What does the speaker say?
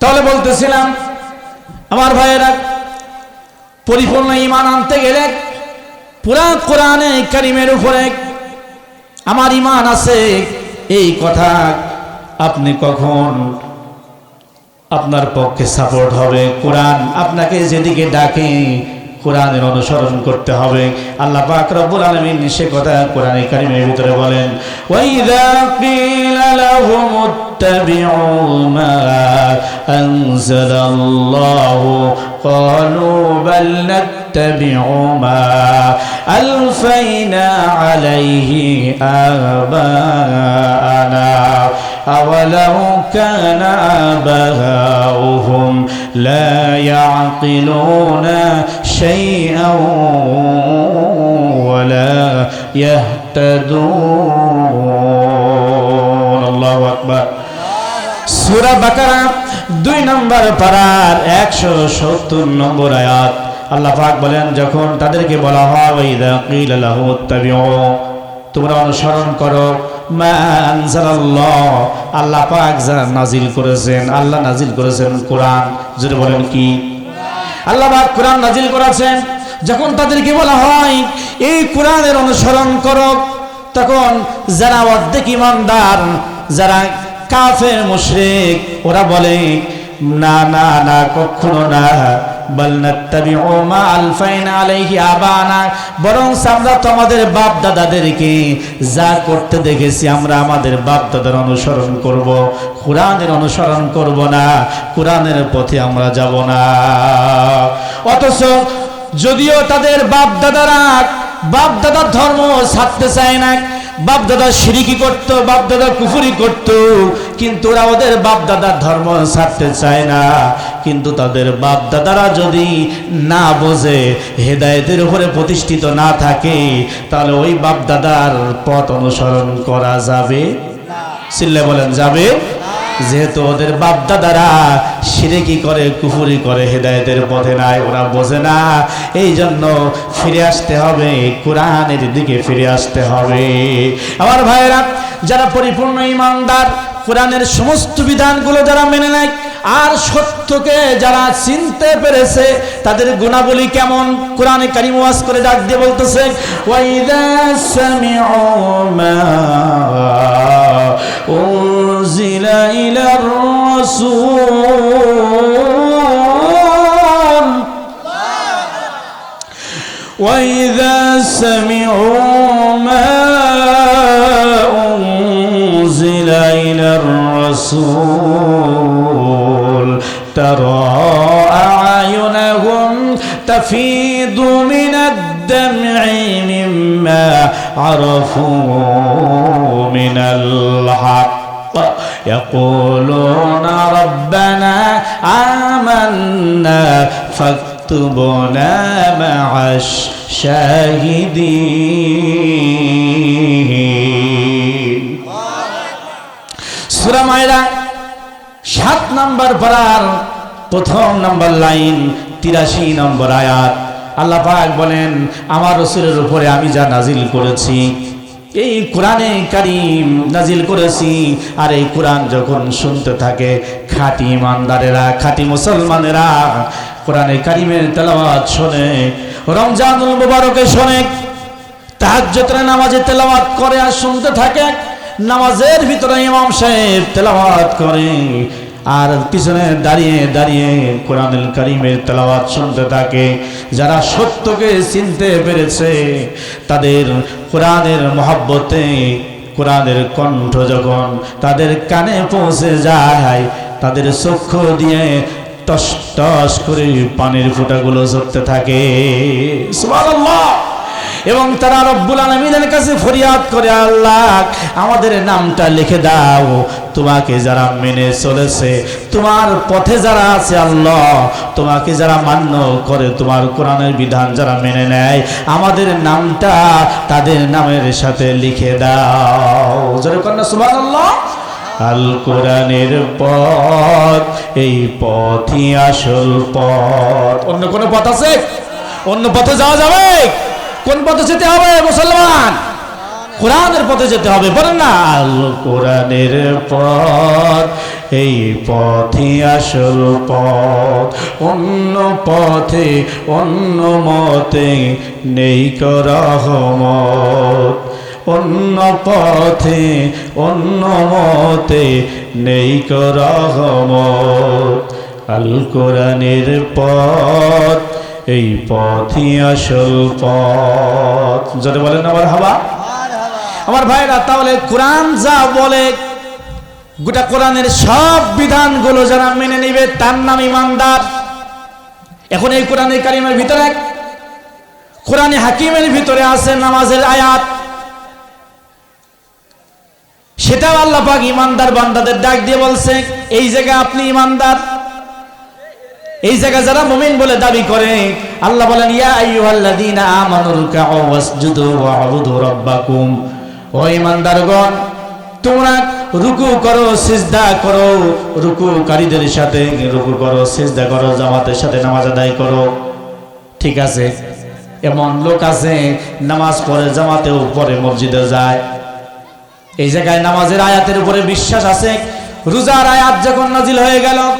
তাহলে বলতেছিলাম, আমার ভাইয়েরা, পরিপূর্ণ ইমান আনতে গেলে পুরা কোরআনে কারিমের উপরে আমার ইমান আছে। এই কথা আপনি কখন আপনার পক্ষে সাপোর্ট হবে? কোরআন আপনাকে যেদিকে ডাকে, কোরআনের অনুসরণ করতে হবে। আল্লাহ পাক আলামিন সে কথা কোরআনে কারিমের ভিতরে বলেন কিলা اتبعوا ما أنزل الله. قالوا بل نتبع ما ألفينا عليه آباءنا. أولو كان آباؤهم لا يعقلون شيئا ولا يهتدون. الله أكبر. সুরা বাকারা, দুই নম্বর পারার একশো সত্তর নম্বর আয়াত। আল্লাহ পাক বলেন, যখন তাদেরকে বলা হয় তোমরা অনুসরণ করো। আল্লাহ পাক যা নাজিল করেছেন, আল্লাহ নাজিল করেছেন কোরআন। যদি বলেন কি? আল্লাহ পাক কোরআন নাজিল করেছেন। যখন তাদেরকে বলা হয়, এই কোরআনের অনুসরণ করো তখন যারা অর্ধেক ইমানদার, যারা কাফের মুশরিক, ওরা বলে, না না না, কখনো না। বরং আমরা তো আমাদের বাপ দাদাদেরকে করতে দেখেছি, আমরা আমাদের অনুসরণ করব। কোরআনের অনুসরণ করব না, কোরআনের পথে আমরা যাব না। অথচ যদিও তাদের বাপ দাদারা, বাপ দাদার ধর্ম ছাড়তে চায় না বাপ দাদা সিরিকি করতো বাপ দাদা কুফুরি করতো, কিন্তু ওরা ওদের বাপ দাদার ধর্ম ছাড়তে চায় না। কিন্তু তাদের বাপ দাদারা যদি না বোঝে, হেদায়েতের উপরে প্রতিষ্ঠিত না থাকে, তাহলে ওই বাপ দাদার পথ অনুসরণ করা যাবে? সিল্লে বলেন, যাবে? যেহেতু ওদের বাপ দাদারা সিরেকি করে, কুফুরি করে, হেদায়তের পথে নাই, ওরা বোঝে না। এই জন্য ফিরে আসতে হবে, কোরআনের দিকে ফিরে আসতে হবে। আমার ভাইয়েরা, যারা পরিপূর্ণ ইমানদার, কোরআনের সমস্ত বিধানগুলো যারা মেনে নেয় আর সত্যকে যারা চিনতে পেরেছে, তাদের গুণাবলী কেমন? কোরআনে কারিম ওয়াজ করে ডাক দিয়ে বলতেছে, ওয়াইদা সামিউ মা উনজিলা ইলার রাসূল। মা ترى أعينهم تفيض من الدمع مما عرفوا من الحق يقولون ربنا آمنا فاكتبنا مع الشاهدين সুরা মায়রা সাত নম্বর পারার প্রথম নম্বর লাইন, তিরাশি নম্বর আয়াত। আল্লাহ পাক বলেন, আমার রসুলের উপরে আমি যা নাজিল করেছি, এই কোরআনে কারিম নাজিল করেছি, আর এই কোরআন যখন শুনতে থাকে, খাঁটি ইমানদারেরা, খাঁটি মুসলমানেরা কোরআনে কারিমের তেলাওয়াত শোনে, রমজানুল মুবারকে শোনে, তাহাজ্জুদের নামাজে তেলাওয়াত করে আর শুনতে থাকে, নামাজের ভিতরে ইমাম সাহেব তেলাওয়াত করে আর পিছনে দাঁড়িয়ে দাঁড়িয়ে কোরআনুল কারিমের তেলাওয়াত শুনতে থাকে। যারা সত্যকে চিনতে পেরেছে, তাদের কোরআনের মহাব্বতে, কোরআনের কণ্ঠ যখন তাদের কানে পৌঁছে যায়, তাদের চক্ষু দিয়ে টস টস করে পানির ফোঁটাগুলো ঝরতে থাকে। সুবহানাল্লাহ! এবং তারা রব্বুল আলমিনের কাছে ফরিয়াদ করে, আল্লাহ, আমাদের নামটা লিখে দাও। তোমাকে যারা মেনে চলেছে, তোমার পথে যারা আছে, আল্লাহ, তোমাকে যারা মান্য করে, তোমার কোরআনের বিধান যারা মেনে নেয়, আমাদের নামটা তাদের নামের সাথে লিখে দাও। জোরে কন্যা সুবাহ আল্লাহ আল কোরআনের পথ, এই পথই আসল পথ। অন্য কোনো পথ আছে? অন্য পথে যাওয়া যাবে? কোন পথে যেতে হবে, মুসলমান? কোরআনের পথে যেতে হবে, বলেন না। আল কোরআনের পথ, এই পথে আসল পথ। অন্য পথে, অন্য মতে নেই রহমত। অন্য পথে, অন্য মতে নেই রহমত। আল কোরআনের পথ এই পথই আসল পথ। যদি বলেন আমার হাবা। আমার ভাইরা, তাহলে কোরআন যা বলে, গোটা কোরআনের সব বিধানগুলো যারা মেনে নিবে, তার নাম ইমানদার। এখন এই কোরআনের কারিমের ভিতরে কোরআনে হাকিমের ভিতরে আছে নামাজের আয়াত। সেটাও আল্লাহ পাক ইমানদার বান্দাদের ডাক দিয়ে বলছে, এই জায়গায় আপনি ইমানদার। এই জায়গা যারা মুমিন বলে দাবি করে, আল্লাহ বলেন, ইয়া আইয়ুহাল্লাযীনা আমানু ওয়াসজুদু ওয়া'বুদু রাব্বাকুম। ও ইমানদারগণ তোমরা রুকু করো, সিজদা করো, রুকুকারীদের সাথে, রুকু করো, সিজদা করো, জামাতের সাথে নামাজ আদায় করো। ঠিক আছে? এমন লোক আছে, নামাজ পড়ে জামাতেও পরে মসজিদে যায়। এই জায়গায় নামাজের আয়াতের উপরে বিশ্বাস আছে। রোজার আয়াত যখন নাজিল হয়ে গেল